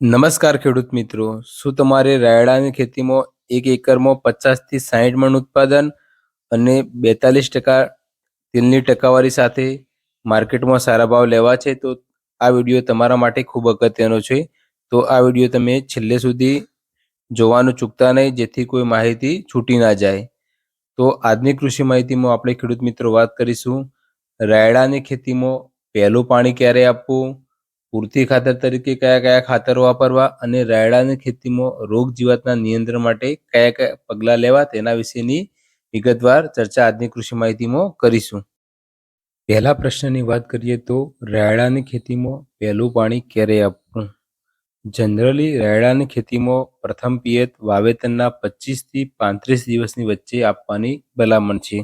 નમસ્કાર ખેડૂત મિત્રો. શું તમારે રાયડાની ખેતીમાં એક એકરમાં પચાસથી સાહીઠ મણ ઉત્પાદન અને બેતાલીસ ટકા તેલની ટકાવારી સાથે માર્કેટમાં સારા ભાવ લેવા છે? તો આ વીડિયો તમારા માટે ખૂબ અગત્યનો છે. તો આ વીડિયો તમે છેલ્લે સુધી જોવાનું ચૂકતા નહીં, જેથી કોઈ માહિતી છૂટી ના જાય. તો આજની કૃષિ માહિતીમાં આપણે ખેડૂત મિત્રો વાત કરીશું. રાયડાની ખેતીમાં પહેલું પાણી ક્યારે આપવું? પૂરતી ખાતર તરીકે કયા કયા ખાતરો વાપરવા અને રાયડાની ખેતીમાં રોગ જીવાતના નિયંત્રણ માટે કયા કયા પગલાં લેવા તેના વિશેની વિગતવાર ચર્ચા આજની કૃષિ માહિતીમાં કરીશું. પહેલા પ્રશ્નની વાત કરીએ તો રાયડાની ખેતીમાં પહેલું પાણી ક્યારે આપવું? જનરલી રાયડાની ખેતીમાં પ્રથમ પિયત વાવેતરના પચીસથી પાંત્રીસ દિવસની વચ્ચે આપવાની ભલામણ છે.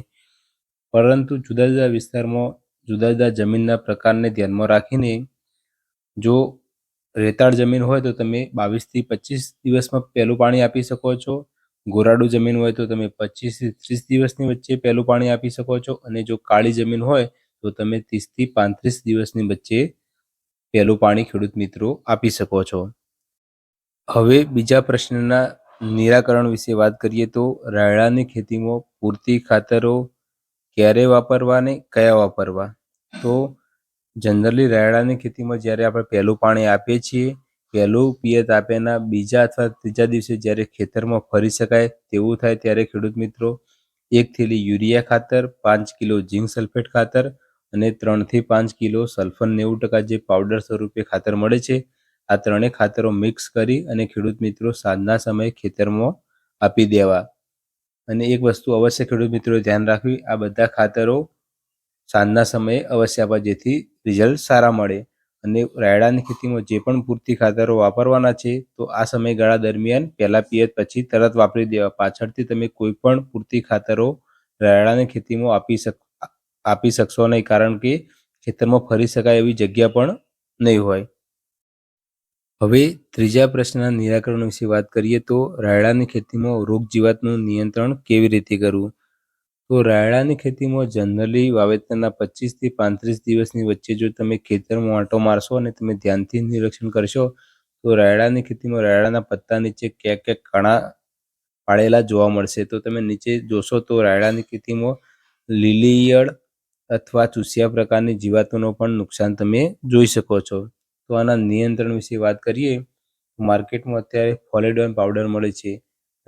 પરંતુ જુદા જુદા વિસ્તારમાં જુદા જુદા જમીનના પ્રકારને ધ્યાનમાં રાખીને જો રેતાળ જમીન હોય તો તમે બાવીસથી પચીસ દિવસમાં પહેલું પાણી આપી શકો છો. ગોરાડું જમીન હોય તો તમે પચીસથી ત્રીસ દિવસની વચ્ચે પહેલું પાણી આપી શકો છો. અને જો કાળી જમીન હોય તો તમે ત્રીસથી પાંત્રીસ દિવસની વચ્ચે પહેલું પાણી ખેડૂત મિત્રો આપી શકો છો. હવે બીજા પ્રશ્નના નિરાકરણ વિશે વાત કરીએ તો રાયડાની ખેતીમાં પૂરતી ખાતરો ક્યારે વાપરવા ને કયા વાપરવા? તો જનરલી રાયડાની ખેતીમાં જ્યારે આપણે પહેલું પાણી આપીએ છીએ, પહેલું પિયત આપ્યાના બીજા અથવા ત્રીજા દિવસે જ્યારે ખેતરમાં ફરી શકાય તેવું થાય ત્યારે ખેડૂત મિત્રો એક થેલી યુરિયા ખાતર, પાંચ કિલો ઝીંક સલ્ફેટ ખાતર અને ત્રણથી પાંચ કિલો સલ્ફર નેવું ટકા જે પાવડર સ્વરૂપે ખાતર મળે છે, આ ત્રણેય ખાતરો મિક્સ કરી અને ખેડૂત મિત્રો સાંજના સમયે ખેતરમાં આપી દેવા. અને એક વસ્તુ અવશ્ય ખેડૂત મિત્રો ધ્યાન રાખવી, આ બધા ખાતરો સાંજના સમયે અવશ્ય આપવા જેથી રિઝલ્ટ સારા મળે. અને રાયડાની ખેતીમાં જે પણ પૂરતી ખાતરો વાપરવાના છે, તો આ સમયગાળા દરમિયાન પહેલા પિયત પછી તરત વાપરી દેવા. પાછળથી તમે કોઈ પણ પૂરતી ખાતરો રાયડાની ખેતીમાં આપી શક, આપી શકશો નહીં, કારણ કે ખેતરમાં ફરી શકાય એવી જગ્યા પણ નહીં હોય. હવે ત્રીજા પ્રશ્નના નિરાકરણ વિશે વાત કરીએ તો રાયડાની ખેતીમાં રોગ જીવાતનું નિયંત્રણ કેવી રીતે કરવું? તો રાયડાની ખેતીમાં જનરલી વાવેતરના પચીસથી પાંત્રીસ દિવસની વચ્ચે જો તમે ખેતરમાં આંટો મારશો અને તમે ધ્યાનથી નિરીક્ષણ કરશો, તો રાયડાની ખેતીમાં રાયડાના પત્તા નીચે ક્યાંક ક્યાંક કણા પાડેલા જોવા મળશે. તો તમે નીચે જોશો તો રાયડાની ખેતીમાં લીલીયળ અથવા ચૂસિયા પ્રકારની જીવાતોનો પણ નુકસાન તમે જોઈ શકો છો. તો આના નિયંત્રણ વિશે વાત કરીએ માર્કેટમાં અત્યારે ફોલેડોન પાવડર મળે છે.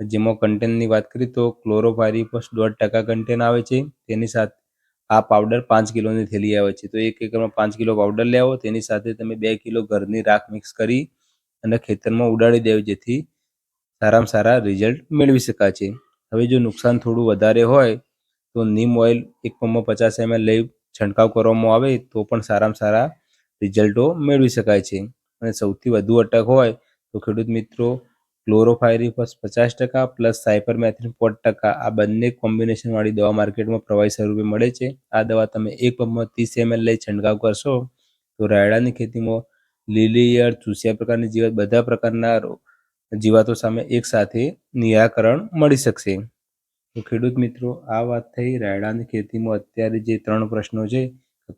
જેમાં કન્ટેનની વાત કરીએ તો ક્લોરોફાયરીપસ દોઢ ટકા કન્ટેન આવે છે. તેની સાથે આ પાવડર પાંચ કિલોની થેલી આવે છે. તો એક એકરમાં પાંચ કિલો પાવડર લેવો, તેની સાથે તમે બે કિલો ઘરની રાખ મિક્સ કરી અને ખેતરમાં ઉડાડી દેવું, જેથી સારામાં સારા રિઝલ્ટ મેળવી શકાય છે. હવે જો નુકસાન થોડું વધારે હોય, તો નીમ ઓઇલ એક પંપમાં પચાસ એમએલ લઈ છંટકાવ કરવામાં આવે, તો પણ સારામાં સારા રિઝલ્ટો મેળવી શકાય છે. અને સૌથી વધુ અટક હોય તો ખેડૂત મિત્રો ક્લોરોફાયરીફસ પચાસ ટકા પ્લસ સાયપરમેથ્રિન પોટ ટકા આ બંને કોમ્બિનેશનવાળી દવા માર્કેટમાં પ્રવાહી સ્વરૂપે મળે છે. આ દવા તમે એક પંપમાં ત્રીસ એમએલ લઈ છંટકાવ કરશો, તો રાયડાની ખેતીમાં લીલી ચૂસિયા પ્રકારની જીવાત, બધા પ્રકારના જીવાતો સામે એક સાથે નિરાકરણ મળી શકશે. તો ખેડૂત મિત્રો, આ વાત થઈ રાયડાની ખેતીમાં અત્યારે જે ત્રણ પ્રશ્નો છે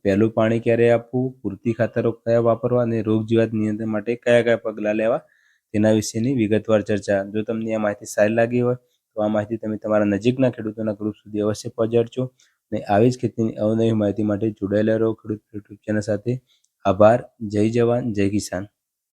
પહેલું પાણી ક્યારે આપવું, પૂરતી ખાતરો કયા વાપરવા અને રોગ જીવાત નિયંત્રણ માટે કયા કયા પગલાં લેવા તેના વિશેની વિગતવાર ચર્ચા. જો તમને આ માહિતી સારી લાગી હોય, તો આ માહિતી તમે તમારા નજીકના ખેડૂતોના ગ્રુપ સુધી અવશ્ય પહોંચાડજો. અને આવી જ ખેતીની અવનવી માહિતી માટે જોડાયેલા રહો ખેડૂત યુટ્યુબ ચેનલ સાથે. આભાર. જય જવાન. જય કિસાન.